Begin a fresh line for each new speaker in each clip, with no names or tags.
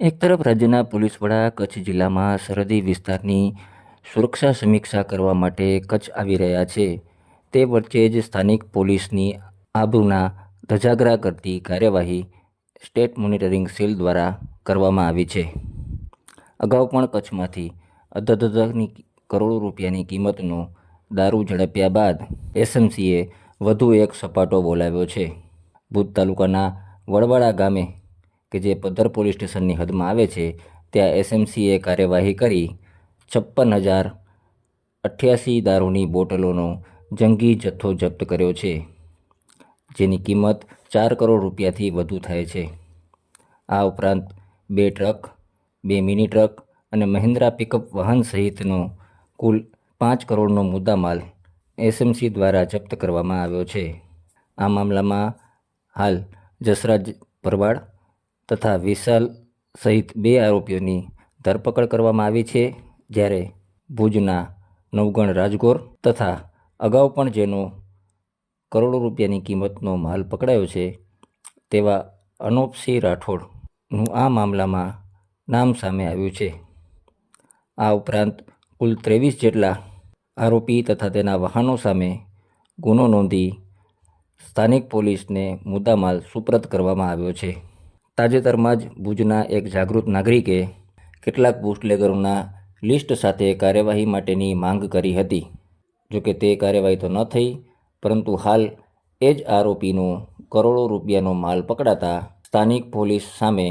તરફ રાજ્યના પોલીસ વડા કચ્છ જિલ્લામાં સરહદી વિસ્તારની સુરક્ષા સમીક્ષા કરવા માટે કચ્છ આવી રહ્યા છે. તે વચ્ચે જ સ્થાનિક પોલીસની આબરૂના ધજાગરા કરતી કાર્યવાહી સ્ટેટ મોનિટરિંગ સેલ દ્વારા કરવામાં આવી છે. અગાઉ પણ કચ્છમાંથી અધધની કરોડો રૂપિયાની કિંમતનો દારૂ ઝડપ્યા બાદ એસએમસીએ વધુ એક સપાટો બોલાવ્યો છે. ભુજ તાલુકાના વડવાડા ગામે કે જે પદ્ધર પોલીસ સ્ટેશનની હદમાં આવે છે, ત્યાં એસએમસીએ કાર્યવાહી કરી. છપ્પન હજાર અઠ્યાસી દારૂની બોટલોનો જંગી જથ્થો જપ્ત કર્યો છે, જેની કિંમત ચાર કરોડ રૂપિયાથી વધુ થાય છે. આ ઉપરાંત બે ટ્રક, બે મિની ટ્રક અને મહિન્દ્રા પિકઅપ વાહન સહિતનો કુલ પાંચ કરોડનો મુદ્દામાલ એસએમસી દ્વારા જપ્ત કરવામાં આવ્યો છે. આ મામલામાં હાલ જસરાજ ભરવાડ તથા વિશાલ સહિત બે આરોપીઓની ધરપકડ કરવામાં આવી છે, જ્યારે ભુજના નવગણ રાજગોર તથા અગાઉ પણ જેનો કરોડો રૂપિયાની કિંમતનો માલ પકડાયો છે, તેવા અનોપસિંહ રાઠોડનું આ મામલામાં નામ સામે આવ્યું છે. આ ઉપરાંત કુલ ત્રેવીસ જેટલા આરોપી તથા તેના વાહનો સામે ગુનો નોંધી સ્થાનિક પોલીસને મુદ્દામાલ સુપ્રત કરવામાં આવ્યો છે. તાજેતરમાં જ ભુજના એક જાગૃત નાગરિકે કેટલાક બુટલેગરોના લિસ્ટ સાથે કાર્યવાહી માટેની માંગ કરી હતી. જોકે તે કાર્યવાહી તો ન થઈ, પરંતુ હાલ એ જ આરોપીનો કરોડો રૂપિયાનો માલ પકડાતા સ્થાનિક પોલીસ સામે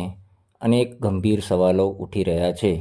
અનેક ગંભીર સવાલો ઉઠી રહ્યા છે.